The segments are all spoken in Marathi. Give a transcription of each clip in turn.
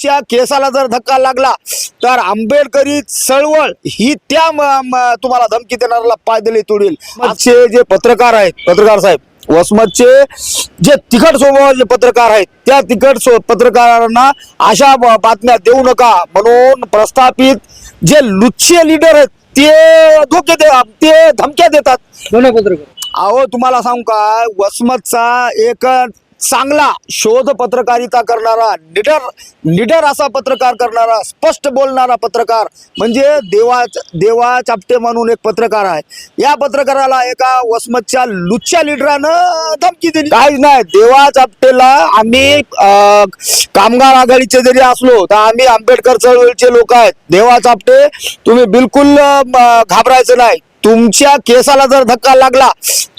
तुमच्या केसाला जर धक्का लागला तर आंबेडकरी चळवळ ही त्या तुम्हाला धमकी देणाऱ्याला पायदळी तोडील. आजचे जे पत्रकार आहेत पत्रकार साहेब वसमतचे जे तिखट स्वभावाचे पत्रकार आहेत त्या तिखट पत्रकारांना अशा बातम्या देऊ नका म्हणून प्रस्थापित जे लुच्चे लीडर आहेत ते धोके दे ते धमक्या देतात. पत्रकार. अहो तुम्हाला सांगू का वसमतचा एक चांगला शोध पत्रकारिता करणारा निडर निडर असा पत्रकार करणारा स्पष्ट बोलणारा पत्रकार म्हणजे देवा देवा चापटे म्हणून एक पत्रकार आहे. या पत्रकाराला एका वसमतच्या लुच्च्या लिडरानं धमकी दिली. काहीच नाही देवा चापटेला आम्ही कामगार आघाडीचे जरी असलो तर आम्ही आंबेडकर चळवळीचे लोक आहेत. देवा चापटे तुम्ही बिलकुल घाबरायचं नाही. तुमच्या केसाला जर धक्का लागला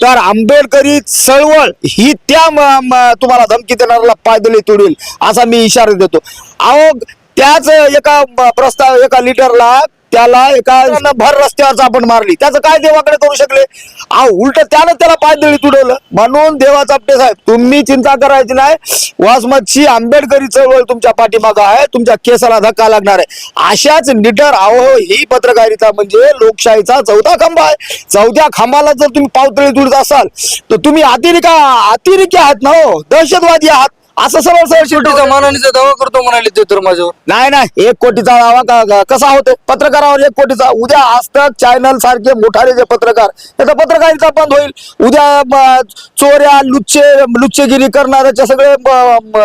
तर आंबेडकरी चळवळ ही त्या म- तुम्हाला धमकी देणाऱ्याला पायदळी तोडील असा मी इशारा देतो. अहो त्याच एका प्रस्ताव एका लिडरला त्याला एका भर रस्त्यावर आपण मारली. त्याचं काय देवाकडे करू शकले? अहो उलट त्यानं त्याला पायदळी तुडवलं. म्हणून देवा चापटे साहेब तुम्ही चिंता करायची नाही. वासमतची आंबेडकरी चळवळ तुमच्या पाठीमागं आहे. तुमच्या केसाला धक्का लागणार आहे. अशाच निडर अहो ही पत्रकारिता म्हणजे लोकशाहीचा चौथा खांबा आहे. चौथ्या खांबाला जर तुम्ही पावतळी तुडत असाल तर तुम्ही अतिरिका अतिरेकी आहात ना हो. दहशतवादी आहात. असं सरळ सरळ कोटीचा शेवटी मानानीचा दावा करतो म्हणाले ते तर माझ्यावर नाही नाही एक कोटीचा दावा का- कसा होते? पत्रकारावर एक कोटीचा उद्या आज तक चॅनल सारखे मोठाले जे पत्रकार त्याचा पत्रकारिता बंद होईल. उद्या म, चोऱ्या लुच्चे लुच्चेगिरी करणाऱ्याच्या सगळे म, म,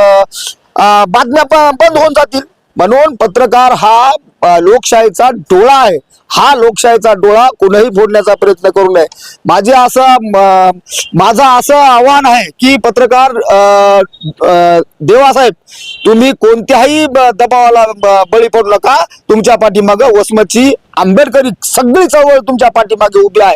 आ, बातम्या प- बंद होऊन जातील. म्हणून पत्रकार हा लोकशाहीचा डोळा आहे. हा लोकशाहीचा डोळा कोणीही फोडण्याचा प्रयत्न करू नये. माझे असं माझं असं आव्हान आहे की पत्रकार देवासाहेब तुम्ही कोणत्याही दबावाला बळी पडू नका. तुमच्या पाठीमागं वसमतची आंबेडकरी सगळी चळवळ तुमच्या पाठीमागे उभी आहे.